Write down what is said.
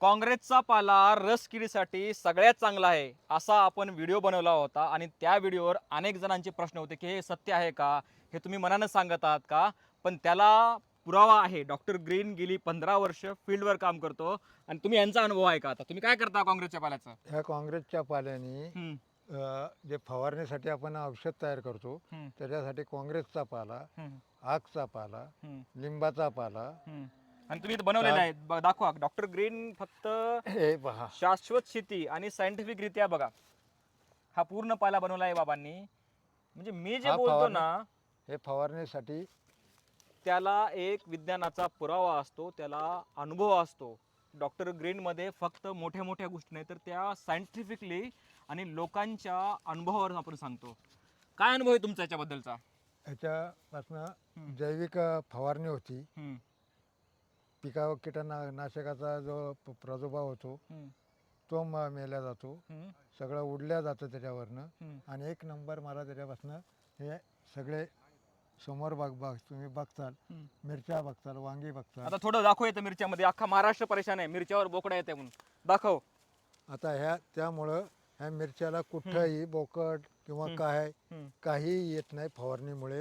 काँग्रेसचा पाला रस किडीसाठी सगळ्यात चांगला आहे असा आपण व्हिडिओ बनवला होता आणि त्या व्हिडिओवर अनेक जणांचे प्रश्न होते की हे सत्य आहे का? हे तुम्ही मनानं सांगत आहात का? पण त्याला पुरावा आहे. डॉक्टर ग्रीन गेली पंधरा वर्ष फील्डवर काम करतो आणि तुम्ही यांचा अनुभव आहे का आता? तुम्ही काय करता काँग्रेसच्या पाल्याचं? ह्या काँग्रेसच्या पाल्याने हम्म, अ, जे फवारणीसाठी आपण औषध तयार करतो हम्म, त्याच्यासाठी काँग्रेसचा पाला हम्म, आगचा पाला हम्म, लिंबाचा पाला हम्म. आणि तुम्ही इथं बनवलेलं आहे. ब- दाखवा. डॉक्टर ग्रीन फक्त हे पहा. शाश्वत शेती आणि सायंटिफिक रित्या बघा. हा पूर्ण पाला बनवला आहे बाबांनी. म्हणजे मी जे हा बोलतो फवारणी- ना हे फवारणीसाठी त्याला एक विज्ञानाचा पुरावा असतो त्याला अनुभव असतो. डॉक्टर ग्रीनमध्ये फक्त मोठ्या मोठ्या गोष्टी नाही तर त्या सायंटिफिकली आणि लोकांच्या अनुभवावरून आपण सांगतो. काय अनुभव आहे तुमचा याच्याबद्दलचा? ह्याच्यापासनं जैविक अ, फवारणी होती. हम्म, पिकावर कीटकनाशकाचा जो प- प्रादुर्भाव होतो हम्म, तो म- मेला जातो. हम्म, सगळं उडल्या जातं त्याच्यावरनं. आणि एक नंबर मला त्याच्यापासनं हे सगळे समोर बघ बघ तुम्ही बघताल. हम्म. मिरच्या बघताल वांगी बघताल. आता थोडं दाखव येतं मिरच्यामध्ये. अख्खा महाराष्ट्र परेशान आहे. मिरच्यावर बोकडा येते म्हणून. दाखव. आता ह्या त्यामुळं ह्या मिरच्याला कुठंही बोकड किंवा. काय हम्म. काही येत नाही फवारणीमुळे.